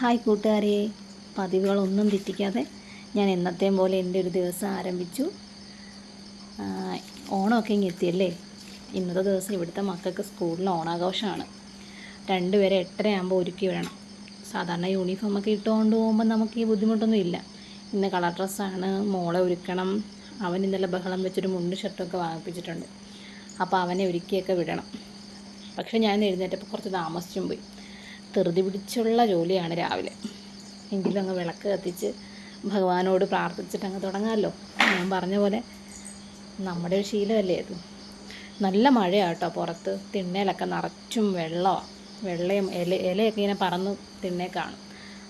Hi കൂട്ടുകാരെ. പതിവുകളൊന്നും തെറ്റിക്കാതെ ഞാൻ എന്നത്തെയും പോലെ എന്റെ ഒരു ദിവസം ആരംഭിച്ചു. ഓണമൊക്കെ ഇങ്ങ് എത്തിയല്ലേ? ഇന്നത്തെ ദിവസം ഇവിടുത്തെ മക്കൾക്ക് സ്കൂളിന് ഓണാഘോഷമാണ്. രണ്ടുപേരെ എട്ടരയാകുമ്പോൾ ഒരുക്കി വിടണം. സാധാരണ യൂണിഫോമൊക്കെ ഇട്ടുകൊണ്ട് പോകുമ്പോൾ നമുക്ക് ഈ ബുദ്ധിമുട്ടൊന്നും ഇല്ല. ഇന്ന് കളർ ഡ്രസ്സാണ് മോളെ ഒരുക്കണം അവൻ ഇന്നലെ ബഹളം വെച്ചൊരു മുണ്ട് ഷർട്ടൊക്കെ വാങ്ങിപ്പിച്ചിട്ടുണ്ട്. അപ്പോൾ അവനെ ഒരുക്കിയൊക്കെ വിടണം. പക്ഷേ ഞാൻ എഴുന്നേറ്റപ്പോൾ കുറച്ച് താമസിച്ചും പോയി. ധൃതി പിടിച്ചുള്ള ജോലിയാണ് രാവിലെ. എങ്കിലും അങ്ങ് വിളക്ക് കത്തിച്ച് ഭഗവാനോട് പ്രാർത്ഥിച്ചിട്ട് അങ്ങ് തുടങ്ങാമല്ലോ ഞാൻ പറഞ്ഞ പോലെ നമ്മുടെ ഒരു ശീലമല്ലേ അത് നല്ല മഴയാണ് കേട്ടോ പുറത്ത്. തിണ്ണയിലൊക്കെ നിറച്ചും വെള്ളമാണ് വെള്ളയും ഇല ഇലയൊക്കെ ഇങ്ങനെ പറന്ന് തിണ്ണേ കാണും.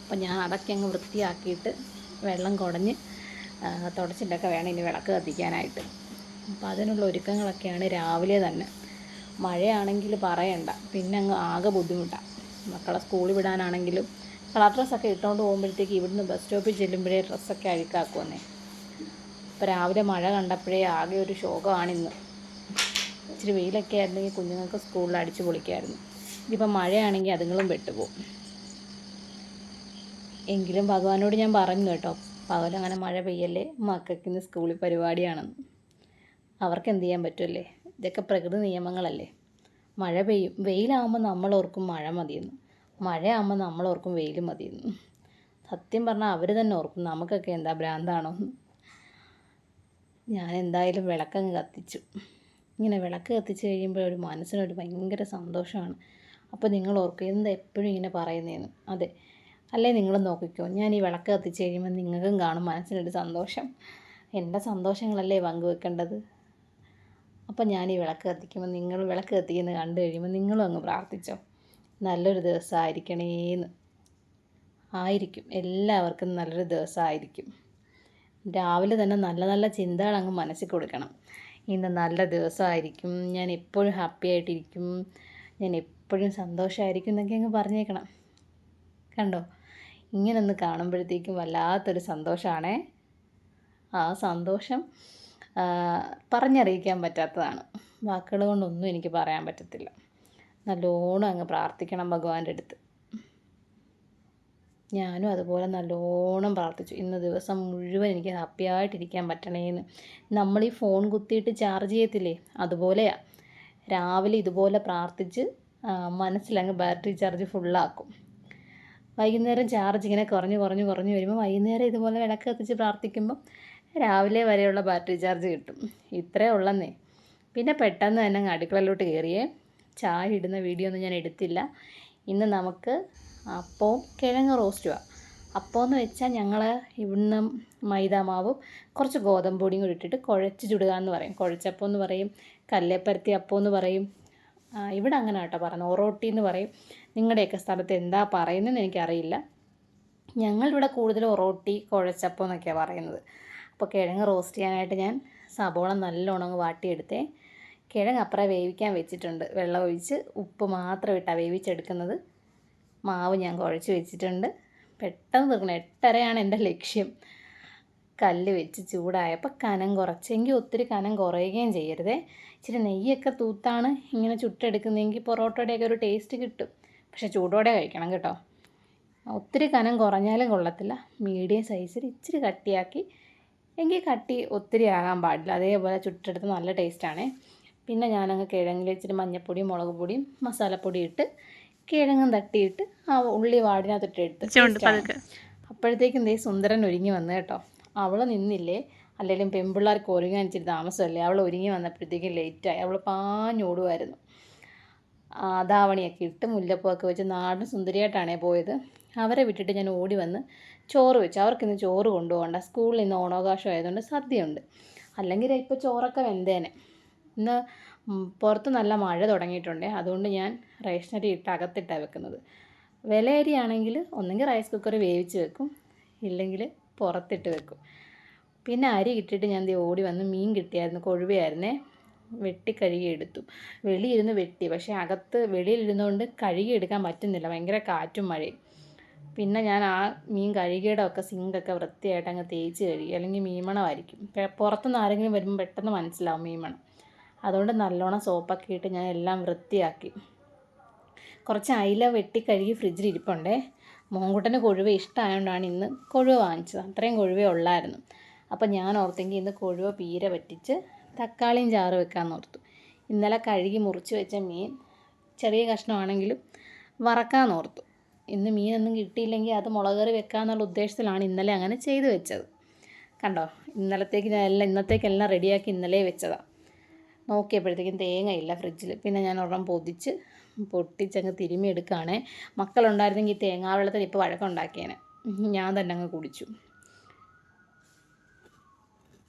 അപ്പം ഞാൻ അതൊക്കെ അങ്ങ് വൃത്തിയാക്കിയിട്ട് വെള്ളം കുടഞ്ഞ് തുടച്ചിട്ടൊക്കെ വേണം ഇനി വിളക്ക് കത്തിക്കാനായിട്ട്. അപ്പം അതിനുള്ള ഒരുക്കങ്ങളൊക്കെയാണ് രാവിലെ തന്നെ. മഴയാണെങ്കിൽ പറയണ്ട. പിന്നെ അങ്ങ് ആകെ ബുദ്ധിമുട്ടാണ് മക്കളെ സ്കൂളിൽ വിടാനാണെങ്കിലും കളർ ഡ്രസ്സൊക്കെ ഇട്ടുകൊണ്ട് പോകുമ്പോഴത്തേക്ക് ഇവിടുന്ന് ബസ് സ്റ്റോപ്പിൽ ചെല്ലുമ്പോഴേ ഡ്രസ്സൊക്കെ അഴുക്കാക്കുമെന്നേ അപ്പോൾ രാവിലെ മഴ കണ്ടപ്പോഴേ ആകെ ഒരു ശോകമാണിന്ന്. ഇച്ചിരി വെയിലൊക്കെ ആയിരുന്നെങ്കിൽ കുഞ്ഞുങ്ങൾക്ക് സ്കൂളിൽ അടിച്ചു പൊളിക്കായിരുന്നു. ഇതിപ്പോൾ മഴയാണെങ്കിൽ അതുങ്ങളും പെട്ടുപോകും. എങ്കിലും ഭഗവാനോട് ഞാൻ പറഞ്ഞു കേട്ടോ പകലങ്ങനെ മഴ പെയ്യല്ലേ മക്കൾക്ക് ഇന്ന് സ്കൂളിൽ പരിപാടിയാണെന്ന്. അവർക്ക് എന്ത് ചെയ്യാൻ പറ്റുമല്ലേ ഇതൊക്കെ പ്രകൃതി നിയമങ്ങളല്ലേ? മഴ പെയ്യും. വെയിലാകുമ്പോൾ നമ്മൾ ഓർക്കും മഴ മതിയെന്ന്. മഴയാകുമ്പോൾ നമ്മൾ ഓർക്കും വെയിൽ മതിയെന്ന്. സത്യം പറഞ്ഞാൽ അവർ തന്നെ ഓർക്കും നമുക്കൊക്കെ എന്താ ഭ്രാന്താണോ ഞാൻ എന്തായാലും വിളക്കങ്ങ് കത്തിച്ചു. ഇങ്ങനെ വിളക്ക് കത്തിച്ച് കഴിയുമ്പോൾ ഒരു മനസ്സിനൊരു ഭയങ്കര സന്തോഷമാണ്. അപ്പോൾ നിങ്ങൾ ഓർക്കും എന്താ എപ്പോഴും ഇങ്ങനെ പറയുന്നതെന്ന് അതെ. അല്ലേ നിങ്ങൾ നോക്കിക്കോ. ഞാൻ ഈ വിളക്ക് കത്തിച്ച് കഴിയുമ്പോൾ നിങ്ങൾക്കും കാണും മനസ്സിനൊരു സന്തോഷം. എന്റെ സന്തോഷങ്ങളല്ലേ പങ്കുവെക്കേണ്ടത്? അപ്പം ഞാൻ ഈ വിളക്ക് കത്തിക്കുമ്പോൾ നിങ്ങൾ വിളക്ക് കത്തിക്കുന്നത് കണ്ടു കഴിയുമ്പോൾ നിങ്ങളും അങ്ങ് പ്രാർത്ഥിച്ചോ. നല്ലൊരു ദിവസമായിരിക്കണേന്ന് ആയിരിക്കും. എല്ലാവർക്കും നല്ലൊരു ദിവസമായിരിക്കും രാവിലെ തന്നെ നല്ല നല്ല ചിന്തകൾ അങ്ങ് മനസ്സിൽ കൊടുക്കണം. ഇന്ന് നല്ല ദിവസമായിരിക്കും ഞാൻ എപ്പോഴും ഹാപ്പി ആയിട്ടിരിക്കും. ഞാൻ എപ്പോഴും സന്തോഷമായിരിക്കും എന്നൊക്കെ അങ്ങ് പറഞ്ഞേക്കണം. കണ്ടോ? ഇങ്ങനൊന്ന് കാണുമ്പോഴത്തേക്കും വല്ലാത്തൊരു സന്തോഷമാണേ ആ സന്തോഷം പറഞ്ഞറിയിക്കാൻ പറ്റാത്തതാണ്. വാക്കുകൾ കൊണ്ടൊന്നും എനിക്ക് പറയാൻ പറ്റത്തില്ല. നല്ലോണം അങ്ങ് പ്രാർത്ഥിക്കണം ഭഗവാന്റെ അടുത്ത്. ഞാനും അതുപോലെ നല്ലോണം പ്രാർത്ഥിച്ചു. ഇന്ന് ദിവസം മുഴുവൻ എനിക്ക് ഹാപ്പി ആയിട്ടിരിക്കാൻ പറ്റണേന്ന്. നമ്മൾ ഈ ഫോൺ കുത്തിയിട്ട് ചാർജ് ചെയ്യത്തില്ലേ? അതുപോലെയാണ് രാവിലെ ഇതുപോലെ പ്രാർത്ഥിച്ച് മനസ്സിലങ്ങ് ബാറ്ററി ചാർജ് ഫുള്ളാക്കും വൈകുന്നേരം ചാർജ് ഇങ്ങനെ കുറഞ്ഞ് കുറഞ്ഞ് കുറഞ്ഞ് വരുമ്പോൾ വൈകുന്നേരം ഇതുപോലെ വിളക്ക് കത്തിച്ച് പ്രാർത്ഥിക്കുമ്പോൾ രാവിലെ വരെയുള്ള ബാറ്ററി ചാർജ് കിട്ടും. ഇത്രേ ഉള്ളന്നേ. പിന്നെ പെട്ടെന്ന് തന്നെ അടുക്കളയിലോട്ട് കയറിയേ. ചായ ഇടുന്ന വീഡിയോ ഒന്നും ഞാൻ എടുത്തില്ല. ഇന്ന് നമുക്ക് അപ്പവും കിഴങ്ങ് റോസ്റ്റുമാണ് അപ്പോൾ എന്ന് വെച്ചാൽ ഞങ്ങൾ ഇവിടുന്ന് മൈദാമാവും കുറച്ച് ഗോതമ്പ് പൊടിയും കൂടി ഇട്ടിട്ട് കുഴച്ച് ചുടുക എന്ന് പറയും. കുഴച്ചപ്പം എന്ന് പറയും കല്ലേപ്പരത്തി അപ്പം എന്ന് പറയും. ഇവിടെ അങ്ങനെ കേട്ടോ പറയുന്നത്. ഒറോട്ടി എന്ന് പറയും. നിങ്ങളുടെയൊക്കെ സ്ഥലത്ത് എന്താ പറയുന്നതെന്ന് എനിക്കറിയില്ല. ഞങ്ങളിവിടെ കൂടുതൽ ഒറോട്ടി കുഴച്ചപ്പം എന്നൊക്കെയാണ് പറയുന്നത്. അപ്പോൾ കിഴങ്ങ് റോസ്റ്റ് ചെയ്യാനായിട്ട് ഞാൻ സബോള നല്ലോണം അങ്ങ് വാട്ടിയെടുത്തേ. കിഴങ്ങ് അപ്പുറം വേവിക്കാൻ വെച്ചിട്ടുണ്ട്. വെള്ളം ഒഴിച്ച് ഉപ്പ് മാത്രം ഇട്ടാണ് വേവിച്ചെടുക്കുന്നത്. മാവ് ഞാൻ കുഴച്ച് വെച്ചിട്ടുണ്ട്. പെട്ടെന്ന് തീർക്കണം. എട്ടരയാണ് എന്റെ ലക്ഷ്യം. കല്ല് വെച്ച് ചൂടായപ്പോൾ കനം കുറച്ചെങ്കിൽ ഒത്തിരി കനം കുറയുകയും ചെയ്യരുതേ. ഇച്ചിരി നെയ്യൊക്കെ തൂത്താണ് ഇങ്ങനെ ചുട്ടെടുക്കുന്നതെങ്കിൽ പൊറോട്ടയുടെയൊക്കെ ഒരു ടേസ്റ്റ് കിട്ടും. പക്ഷെ ചൂടോടെ കഴിക്കണം കേട്ടോ. ഒത്തിരി കനം കുറഞ്ഞാലും കൊള്ളത്തില്ല. മീഡിയം സൈസിൽ ഇച്ചിരി കട്ടിയാക്കി എങ്കിൽ കട്ടി ഒത്തിരി ആകാൻ പാടില്ല. അതേപോലെ ചുട്ടെടുത്ത് നല്ല ടേസ്റ്റാണ് പിന്നെ ഞാനങ്ങ് കിഴങ്ങിൽ ഇച്ചിരി മഞ്ഞപ്പൊടിയും മുളക് പൊടിയും മസാലപ്പൊടി ഇട്ട് കിഴങ്ങും തട്ടിയിട്ട് ആ ഉള്ളി വാടിനകത്തിട്ട് എടുത്ത് അപ്പോഴത്തേക്കും ദേ സുന്ദരൻ ഒരുങ്ങി വന്നു കേട്ടോ. അവൾ നിന്നില്ലേ? അല്ലെങ്കിലും പെൺപിള്ളേർക്ക് ഒരുങ്ങാൻ ഇച്ചിരി താമസമല്ലേ? അവൾ ഒരുങ്ങി വന്നപ്പോഴത്തേക്കും ലേറ്റായി അവൾ പാഞ്ഞോടുമായിരുന്നു ആ, ഇട്ട് മുല്ലപ്പൂവൊക്കെ വെച്ച് നാടൻ സുന്ദരിയായിട്ടാണേ പോയത്. അവരെ വിട്ടിട്ട് ഞാൻ ഓടി വന്ന് ചോറ് വെച്ചു. അവർക്കിന്ന് ചോറ് കൊണ്ടുപോകണ്ട. സ്കൂളിൽ നിന്ന് ഓണാവകാശം ആയതുകൊണ്ട് സദ്യയുണ്ട്. അല്ലെങ്കിൽ ഇപ്പോൾ ചോറൊക്കെ വെന്തേനെ. ഇന്ന് പുറത്ത് നല്ല മഴ തുടങ്ങിയിട്ടുണ്ട്. അതുകൊണ്ട് ഞാൻ റേഷനരി ഇട്ട് അകത്തിട്ടാണ് വെക്കുന്നത്. വിലയരിയാണെങ്കിൽ ഒന്നെങ്കിൽ റൈസ് കുക്കർ വേവിച്ച് വെക്കും. ഇല്ലെങ്കിൽ പുറത്തിട്ട് വെക്കും. പിന്നെ അരി ഇട്ടിട്ട് ഞാൻ ഓടി വന്ന് മീൻ കിട്ടിയായിരുന്നു. കൊഴുവയായിരുന്നേ. വെട്ടി കഴുകി എടുത്തു. വെളിയിരുന്ന് വെട്ടി. പക്ഷേ അകത്ത് വെളിയിലിരുന്നുകൊണ്ട് കഴുകി എടുക്കാൻ പറ്റുന്നില്ല. ഭയങ്കര കാറ്റും മഴയും. പിന്നെ ഞാൻ ആ മീൻ കഴുകിയടമൊക്കെ സിങ്കൊക്കെ വൃത്തിയായിട്ട് അങ്ങ് തേച്ച് കഴുകി അല്ലെങ്കിൽ മീമണമായിരിക്കും പുറത്തുനിന്ന് ആരെങ്കിലും വരുമ്പോൾ പെട്ടെന്ന് മനസ്സിലാവും മീമണം അതുകൊണ്ട് നല്ലോണം സോപ്പൊക്കെ ഇട്ട് ഞാൻ എല്ലാം വൃത്തിയാക്കി. കുറച്ച് അയില വെട്ടി കഴുകി ഫ്രിഡ്ജിൽ ഇരിപ്പുണ്ടേ. മോങ്കുട്ടന് കൊഴുവ ഇഷ്ടമായതുകൊണ്ടാണ് ഇന്ന് കൊഴുവ വാങ്ങിച്ചത്. അത്രയും കൊഴുവേ ഉള്ളായിരുന്നു. അപ്പം ഞാൻ ഓർത്തെങ്കിൽ ഇന്ന് കൊഴുവ പീര പറ്റിച്ച് തക്കാളിയും ചാറ് വെക്കാമെന്ന് ഓർത്തു. ഇന്നലെ കഴുകി മുറിച്ച് വെച്ച മീൻ ചെറിയ കഷ്ണമാണെങ്കിലും വറക്കാമെന്ന് ഓർത്തു. ഇന്ന് മീനൊന്നും കിട്ടിയില്ലെങ്കിൽ അത് മുളക് കറി വെക്കാമെന്നുള്ള ഉദ്ദേശത്തിലാണ് ഇന്നലെ അങ്ങനെ ചെയ്തു വെച്ചത്. കണ്ടോ? ഇന്നലത്തേക്ക് ഞാൻ എല്ലാം ഇന്നത്തേക്കെല്ലാം റെഡിയാക്കി ഇന്നലെ വെച്ചതാണ് നോക്കിയപ്പോഴത്തേക്കും തേങ്ങയില്ല ഫ്രിഡ്ജിൽ പിന്നെ ഞാൻ ഒരെണ്ണം പൊതിച്ച് പൊട്ടിച്ചങ്ങ് തിരുമ്മി എടുക്കുകയാണേ. മക്കളുണ്ടായിരുന്നെങ്കിൽ ഈ തേങ്ങാ വെള്ളത്തിൽ ഇപ്പോൾ വഴക്കുണ്ടാക്കിയേനെ ഞാൻ തന്നെ അങ്ങ് കുടിച്ചു.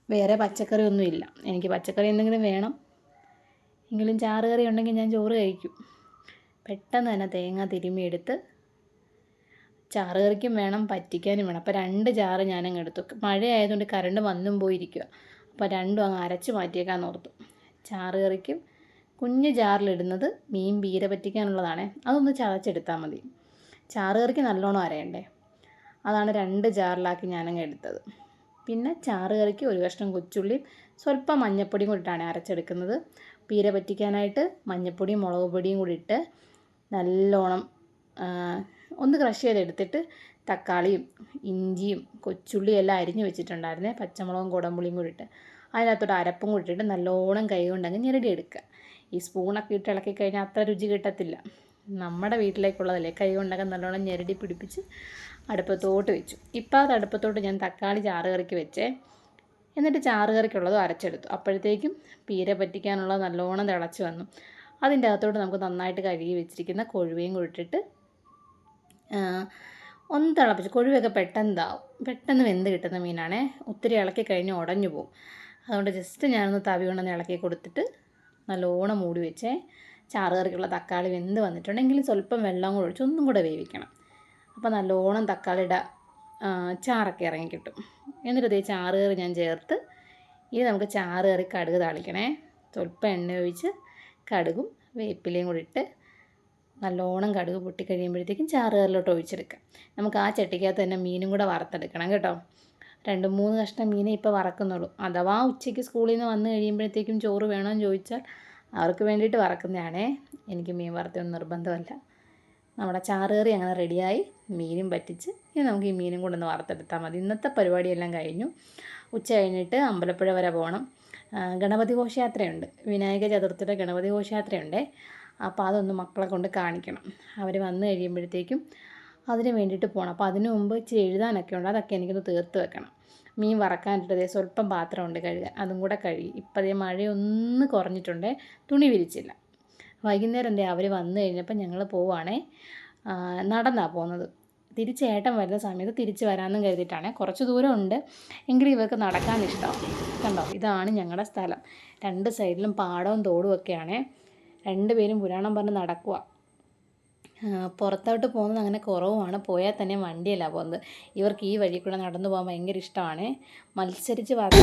വേറെ പച്ചക്കറി ഒന്നുമില്ല എനിക്ക് പച്ചക്കറി എന്തെങ്കിലും വേണം. എങ്കിലും ചാറ് കറി ഉണ്ടെങ്കിൽ ഞാൻ ചോറ് കഴിക്കും. പെട്ടെന്ന് തന്നെ തേങ്ങ തിരുമ്മി എടുത്ത് ചാറ് കറിക്കും വേണം പറ്റിക്കാനും വേണം. അപ്പോൾ രണ്ട് ചാറ് ഞാനങ്ങ് എടുത്തു. മഴയായതുകൊണ്ട് കറണ്ട് വന്നും പോയിരിക്കുക അപ്പോൾ രണ്ടും അങ്ങ് അരച്ച് മാറ്റിയേക്കാൻ ഓർത്തു. ചാറ് കറിക്കും കുഞ്ഞ് ജാറിലിടുന്നത് മീൻ പീര പറ്റിക്കാനുള്ളതാണേ. അതൊന്ന് ചതച്ചെടുത്താൽ മതി. ചാറ് കറിക്ക് നല്ലോണം അരയണ്ടേ? അതാണ് രണ്ട് ജാറിലാക്കി ഞാനങ്ങ് എടുത്തത്. പിന്നെ ചാറ് കറിക്ക് ഒരു കഷ്ണം കൊച്ചുള്ളിയും സ്വല്പം മഞ്ഞപ്പൊടിയും കൂടിയിട്ടാണ് അരച്ചെടുക്കുന്നത്. പീര പറ്റിക്കാനായിട്ട് മഞ്ഞപ്പൊടിയും മുളക് പൊടിയും കൂടി ഇട്ട് നല്ലോണം ഒന്ന് ക്രഷ് ചെയ്തെടുത്തിട്ട് തക്കാളിയും ഇഞ്ചിയും കൊച്ചുള്ളിയും എല്ലാം അരിഞ്ഞു വെച്ചിട്ടുണ്ടായിരുന്നേ. പച്ചമുളകും കുടമ്പുളിയും കൂടി ഇട്ട്. അതിനകത്തോട്ട് അരപ്പും കൂടി ഇട്ടിട്ട് നല്ലോണം കൈ കൊണ്ടങ്ങ് ഞെരടി എടുക്കുക. ഈ സ്പൂണൊക്കെ ഇട്ട് ഇളക്കി കഴിഞ്ഞാൽ അത്ര രുചി കിട്ടത്തില്ല. നമ്മുടെ വീട്ടിലേക്കുള്ളതല്ലേ. കൈ കൊണ്ടൊക്കെ നല്ലോണം ഞെരടി പിടിപ്പിച്ച് അടുപ്പത്തോട്ട് വെച്ചു. ഇപ്പം അത് അടുപ്പത്തോട്ട് ഞാൻ തക്കാളി ചാറ് കറിക്ക് വെച്ചേ. എന്നിട്ട് ചാറ് കറിക്കുള്ളത് അരച്ചെടുത്തു. അപ്പോഴത്തേക്കും പീര പറ്റിക്കാനുള്ള നല്ലോണം തിളച്ച് വന്നു. അതിന്റെ അകത്തോട്ട് നമുക്ക് നന്നായിട്ട് കഴുകി വെച്ചിരിക്കുന്ന കൊഴുവയും കൂടി ഇട്ടിട്ട് ആ, ഒന്ന് തിളപ്പിച്ച് കൊഴുവൊക്കെ പെട്ടെന്ന് ഇതാവും പെട്ടെന്ന് വെന്ത് കിട്ടുന്ന മീനാണേ. ഒത്തിരി ഇളക്കി കഴിഞ്ഞ് ഉടഞ്ഞു പോകും അതുകൊണ്ട് ജസ്റ്റ് ഞാനൊന്ന് തവി കൊണ്ടൊന്ന് ഇളക്കി കൊടുത്തിട്ട് നല്ലോണം മൂടി വെച്ചേ. ചാറ് കറിക്കുള്ള തക്കാളി വെന്ത് വന്നിട്ടുണ്ടെങ്കിൽ സ്വല്പം വെള്ളം കൂടെ ഒഴിച്ച് ഒന്നും കൂടെ വേവിക്കണം. അപ്പോൾ നല്ലോണം തക്കാളിയുടെ ചാറൊക്കെ ഇറങ്ങി കിട്ടും. എന്നിട്ട് ഇതേ ചാറ് കറി ഞാൻ ചേർത്ത് ഇനി നമുക്ക് ചാറ് കറി കടുക് താളിക്കണേ. സ്വല്പം എണ്ണ ഒഴിച്ച് കടുകും വേപ്പിലയും കൂടി ഇട്ട് നല്ലോണം കടുക് പൊട്ടി കഴിയുമ്പോഴത്തേക്കും ചാറ് കറിലോട്ട് ഒഴിച്ചെടുക്കാം നമുക്ക് ആ ചട്ടിക്കകത്ത് തന്നെ മീനും കൂടെ വറുത്തെടുക്കണം കേട്ടോ. രണ്ട് മൂന്ന് കഷ്ണം മീനെ ഇപ്പോൾ വറക്കുന്നുള്ളൂ. അഥവാ ഉച്ചയ്ക്ക് സ്കൂളിൽ നിന്ന് വന്ന് കഴിയുമ്പോഴത്തേക്കും ചോറ് വേണമെന്ന് ചോദിച്ചാൽ അവർക്ക് വേണ്ടിയിട്ട് വറക്കുന്നതാണേ. എനിക്ക് മീൻ വറുത്തൊന്നും നിർബന്ധമല്ല. നമ്മുടെ ചാറ് കറി അങ്ങനെ റെഡിയായി. മീനും പറ്റിച്ച് ഇനി നമുക്ക് ഈ മീനും കൂടെ ഒന്ന് വറുത്തെടുത്താൽ മതി. ഇന്നത്തെ പരിപാടിയെല്ലാം കഴിഞ്ഞു. ഉച്ച കഴിഞ്ഞിട്ട് അമ്പലപ്പുഴ വരെ പോകണം. ഗണപതി ഘോഷയാത്രയുണ്ട്. വിനായക ചതുർത്ഥിയുടെ ഗണപതി ഘോഷയാത്രയുണ്ടേ. അപ്പോൾ അതൊന്ന് മക്കളെ കൊണ്ട് കാണിക്കണം. അവർ വന്നു കഴിയുമ്പോഴത്തേക്കും അതിന് വേണ്ടിയിട്ട് പോകണം അപ്പോൾ അതിന് മുമ്പ് ഇച്ചിരി എഴുതാനൊക്കെ ഉണ്ട്. അതൊക്കെ എനിക്കൊന്ന് തീർത്ത് വെക്കണം. മീൻ വറക്കാനിട്ടതേ സ്വല്പം പാത്രമുണ്ട് കഴുകാൻ. അതും കൂടെ കഴുകി. ഇപ്പം അതേ മഴയൊന്ന് കുറഞ്ഞിട്ടുണ്ട്. തുണി വിരിച്ചില്ല. വൈകുന്നേരം എന്തേ അവർ വന്നു കഴിഞ്ഞപ്പോൾ ഞങ്ങൾ പോവുകയാണേ നടന്നാണ് പോകുന്നത് തിരിച്ച് ഏട്ടൻ വരുന്ന സമയത്ത് തിരിച്ച് വരാമെന്നും കരുതിയിട്ടാണ്. കുറച്ച് ദൂരം ഉണ്ട്. എങ്കിലും ഇവർക്ക് നടക്കാൻ ഇഷ്ടം. കണ്ടോ? ഇതാണ് ഞങ്ങളുടെ സ്ഥലം. രണ്ട് സൈഡിലും പാടവും തോടും ഒക്കെയാണേ. രണ്ടുപേരും പുരാണം പറഞ്ഞ് നടക്കുക പുറത്തോട്ട് പോകുന്നത് അങ്ങനെ കുറവുമാണ്. പോയാൽ തന്നെ വണ്ടിയല്ല പോകുന്നത്. ഇവർക്ക് ഈ വഴി കൂടെ നടന്നു പോകാൻ ഭയങ്കര ഇഷ്ടമാണ്. മത്സരിച്ച് വാർത്ത